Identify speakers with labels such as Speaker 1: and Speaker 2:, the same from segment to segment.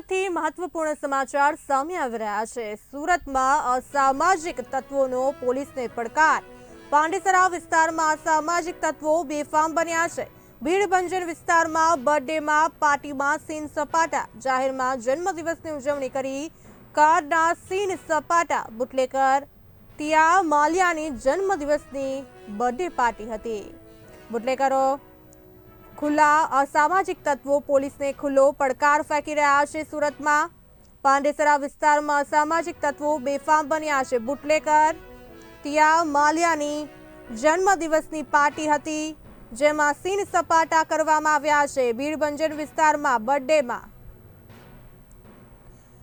Speaker 1: સુરતથી મહત્વપૂર્ણ સમાચાર સામે આવી રહ્યા છે. સુરતમાં અસામાજિક તત્વોનો પોલીસને પડકાર. પાંડેસરા વિસ્તારમાં અસામાજિક તત્વો બેફામ બન્યા છે. ભીડભંજન વિસ્તારમાં બર્થડેમાં પાર્ટીમાં સીન સપાટા. જાહેરમાં જન્મદિવસની ઉજવણી કરી કારના સીન સપાટા. બુટલેકર તિયા માલિયાની જન્મદિવસની બર્થડે પાર્ટી હતી. બુટલેકરો ખુલ્લા અસામાજિક તત્વો પોલીસને ખુલ્લો પડકાર ફેંકી રહ્યા છે સુરતમાં. પાંડેસરા વિસ્તારમાં અસામાજિક તત્વો બેફામ બન્યા છે. બુટલેકર, તિયા માલિયાની જન્મદિવસની પાર્ટી હતી, જેમાં સીન સપાટા કરવામાં આવ્યા છે. ભીડભંજન વિસ્તારમાં બર્થડેમાં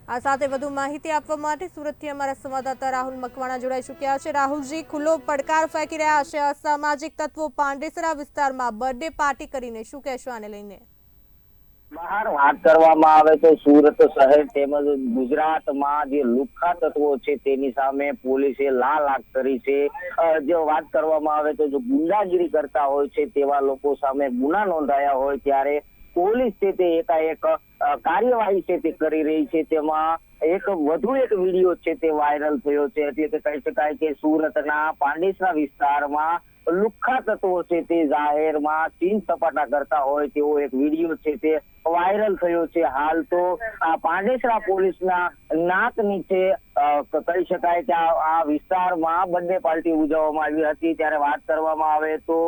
Speaker 1: આ સાથે વધુ માહિતી આપવા માટે સુરતથી અમારા સંવાદદાતા રાહુલ મકવાણા જોડાઈ ચૂક્યા છે. રાહુલજી, ખુલ્લો પડકાર ફેંકી રહ્યા છે. અસામાજિક તત્વો પાંડેસરા વિસ્તારમાં બર્થડે પાર્ટી કરીને શું કહેશો આને લઈને?
Speaker 2: બહાર વાત કરવામાં આવે તો સુરત શહેર તેમજ ગુજરાતમાં જે લુખ્ખા તત્વો છે તેની સામે પોલીસે લાલ આંખ કરી છે. જે વાત કરવામાં આવે તો જો ગુંડાગીરી કરતા હોય છે તેવા લોકો સામે ગુના નોંધાયા હોય ત્યારે પોલીસ છે તે એકાએક કાર્યવાહી છે તે કરી રહી છે. તેમાં એક વધુ એક વીડિયો છે તે વાયરલ થયો છે. એટલે કે કહી શકાય કે સુરતના પાંડેસરા વિસ્તારમાં લુખ્ખા તત્વો છે તે જાહેરમાં ચીન સપાટા કરતા હોય તેવો એક વીડિયો છે તે વાયરલ થયો છે. હાલ તો આ પાંડેસરા પોલીસના નાક નીચે કહી શકાય કે આ વિસ્તારમાં બંને પાર્ટી ઉજવવામાં આવી હતી. ત્યારે વાત કરવામાં આવે તો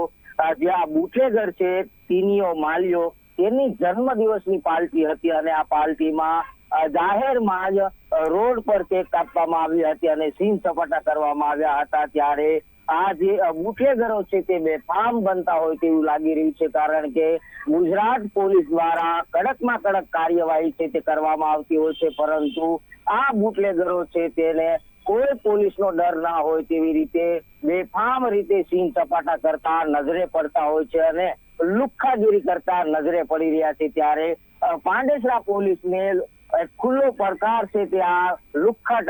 Speaker 2: જ્યાં બુટલેગર છે, ચીનીઓ માલિયો તેની જન્મદિવસની પાર્ટી હતી અને આ પાર્ટીમાં જાહેરમાં જ રોડ પર કેક કાપવામાં આવી હતી અને સીન સપાટા કરવામાં આવ્યા હતા ત્યારે આ જે અ, બુટલેગરો છે તે બેફામ બનતા હોય તેવું લાગી રહ્યું છે કારણ કે ગુજરાત પોલીસ દ્વારા કડકમાં કડક કાર્યવાહી છે તે કરવામાં આવતી હોય છે પરંતુ આ બુટલેગરો છે તેને કોઈ પોલીસનો ડર ના હોય તેવી રીતે બેફામ રીતે સીન સપાટા કરતા નજરે પડતા હોય છે અને લુખ્ખાગીરી કરતા નજરે પડી રહ્યા છે ત્યારે પાંડેસરા પોલીસને ખુલ્લો પડકાર છે તે આ લુખ્ખા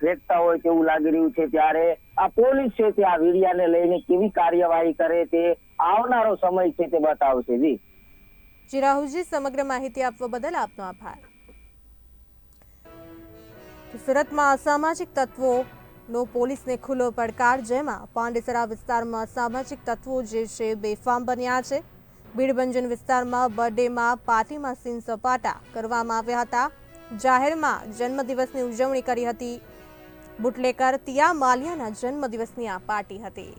Speaker 2: ફેંકતા હોય તેવું લાગી રહ્યું છે ત્યારે આ પોલીસ છે તે આ વીડિયાને લઈને કેવી કાર્યવાહી કરે તે આવનારો સમય છે તે બતાવશે. જી.
Speaker 1: જી, રાહુલજી, સમગ્ર માહિતી આપવા બદલ આપનો આભાર. સુરતમાં અસામાજિક તત્વોનો પોલીસને ખુલ્લો પડકાર, જેમાં પાંડેસરા વિસ્તારમાં સામાજિક તત્વો જે છે બેફામ બન્યા છે. બીડભંજન વિસ્તારમાં બર્થડેમાં પાર્ટીમાં સીન સપાટા કરવામાં આવ્યા હતા. જાહેરમાં જન્મદિવસની ઉજવણી કરી હતી. બુટલેકર તિયા માલિયાના જન્મદિવસની આ પાર્ટી હતી.